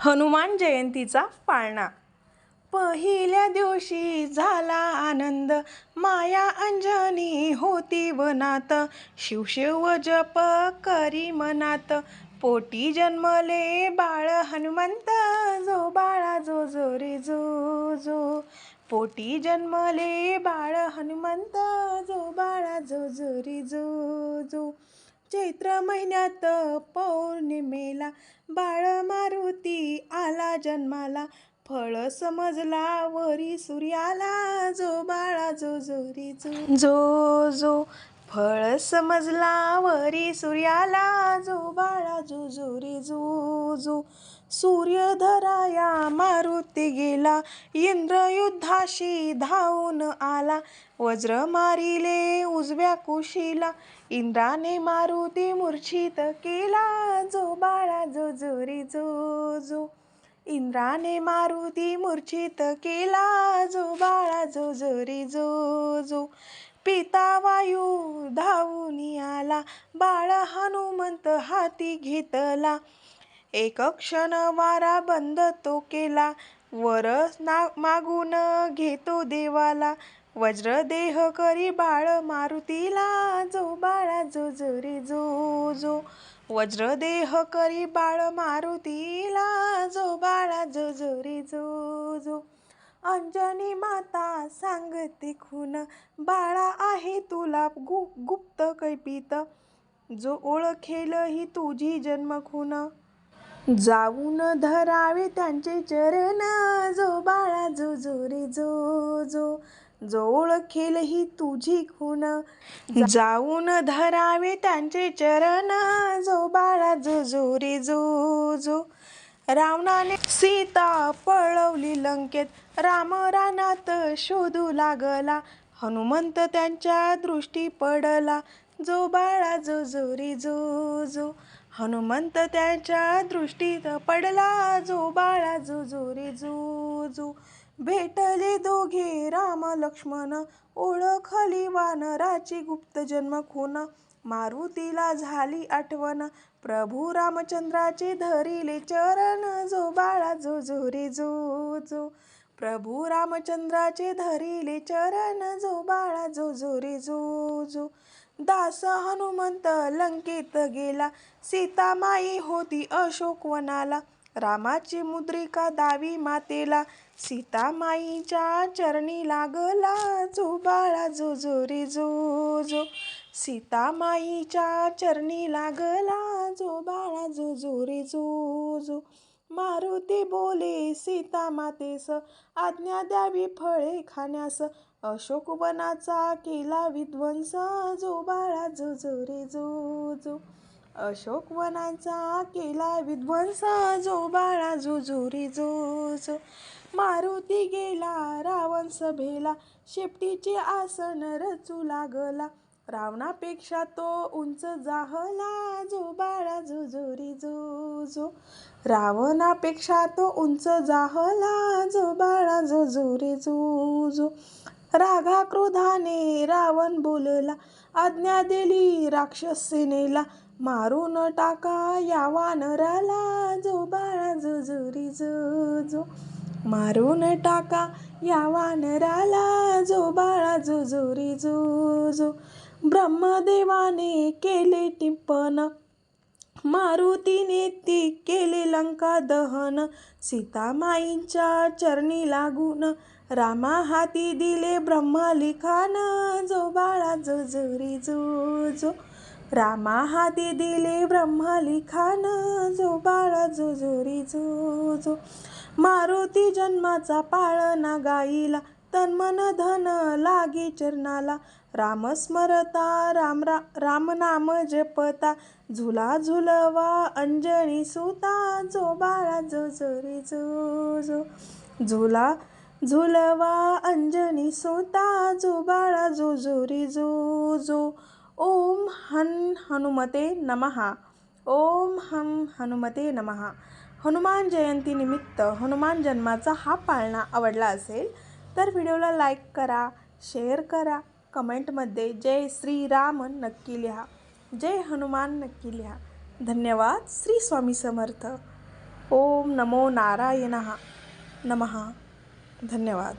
हनुमान जयंतीचा पाळणा. पहिल्या दिवशी झाला आनंद माया अंजनी होती वनात. शिवशिव जप करी मनात पोटी जन्मले बाळ हनुमंत. जो बाळा जो जो रे जो जो. पोटी जन्मले बाळ हनुमंत. जो बाळा जो जो रे जो जो. चैत्र महिन्यात पौर्णिमेला बाळ मारुती आला जन्माला. फळ समजला वरी सूर्याला जो बाळा जो जोरी जो जो जो फळ समजला वरी सूर्याला जो बाळा जुजुरी जो सूर्य धराया मारुती गेला. इंद्रयुद्धाशी धावून आला वज्र मारिले उजव्या कुशीला. इंद्राने मारुती मूर्छित केला जो बाळा जो जो जो जो इंद्राने मारुती मूर्छित केला जो बाळा जो जो जो जो पिता वायू धावून आला बाळ हनुमंत हाती घेतला. एक क्षण वारा बंद तो केला वर ना मागून घेतो देवाला. वज्रदेह करी बाळ मारुतीला जो बाळा जो जो रे जो जो. वज्रदेह करी बाळ मारुतीला जो बाळा जो जो रे जो जो. अंजनी माता सांगते खून बाळा आहे तुला गु गुप्त कैपित जो ओळखेल ही तुझी जन्म खून जाऊन धरावे त्यांचे चरण. जो बाळा जो जो रे जो जो जो ओळखेल ही तुझी खून. जाऊन धरावे त्यांचे चरण. जो बाळा जो जो रे जो जो रावणाने सीता पळवली लंकेत. राम रानात शोधू लागला. हनुमंत त्यांच्या दृष्टी पडला. जो बाळा जो जोरी जो जो. हनुमंत त्यांच्या दृष्टीत पडला. जो बाळा जो जो जो जो. भेटले दोघे राम लक्ष्मण. ओळखली वानराची गुप्त जन्म खून. मारुतीला झाली आठवण. प्रभू रामचंद्राचे धरिले चरण. जो बाळा जो जो रे जो जो. प्रभू रामचंद्राचे धरिले चरण. जो बाळा जो जो रे जो जो. दास हनुमंत लंकेत गेला. सीतामाई होती अशोकवनाला रामाची मुद्रिका दावी मातेला. सीतामाईच्या चरणी लागला जो बाळा जो जो रे जो जो सीतामाईच्या चरणी लागला जो बाळा जो जो रे जो जो मारुती बोले सीता मातेस आज्ञा द्यावी फळे खाण्यास. अशोकवनाचा केला विध्वंस जो बाळा जो जो रे जो जो अशोकवनाचा केला विध्वंस जो बाळा जुजुरी जो जो मारुती गेला रावण सभेला शेपटीचे आसन रचू लागला. रावणापेक्षा तो उंच जाहला जो बाळा जुजुरी जो जो रावणापेक्षा तो उंच जाहला जो बाळा जुजुरी जो जो रागा क्रोधाने रावण बोलला आज्ञा दिली राक्षसेनेला. मारून टाका या वानराला जो बाळा जुजुरी जो जो मारून टाका या वानराला जो बाळा जुजुरी जो जो ब्रह्मदेवाने केले टिप्पण मारुतीने ती केले लंका दहन. सीतामाईंच्या चरणी लागून रामा हाती दिले ब्रह्मलिखान. जो बाळा जो जोरी जो जो रामा हाती दिले ब्रह्मलिखान. जो बाळा जो जोरी जो जो मारुती जन्माचा पाळणा गाईला तन्मन धन लागे चरणाला. राम स्मरता राम रा राम नाम जपता. झुला झुलवा अंजनी सुता. जो बाळा जो जोरी जो जो. झुला झुलवा अंजनी सुता. जो बाळा जो जो जो जो. ओम हन हनुमते नमहा ओम हम हनुमते नमहा हनुमान जयंतीनिमित्त हनुमान जन्माचा हा पाळणा आवडला असेल तर व्हिडिओला लाईक करा शेअर करा कमेंटमध्ये जय श्रीराम नक्की लिहा जय हनुमान नक्की लिहा. धन्यवाद श्री स्वामी समर्थ. ओम नमो नारायण नमः. धन्यवाद.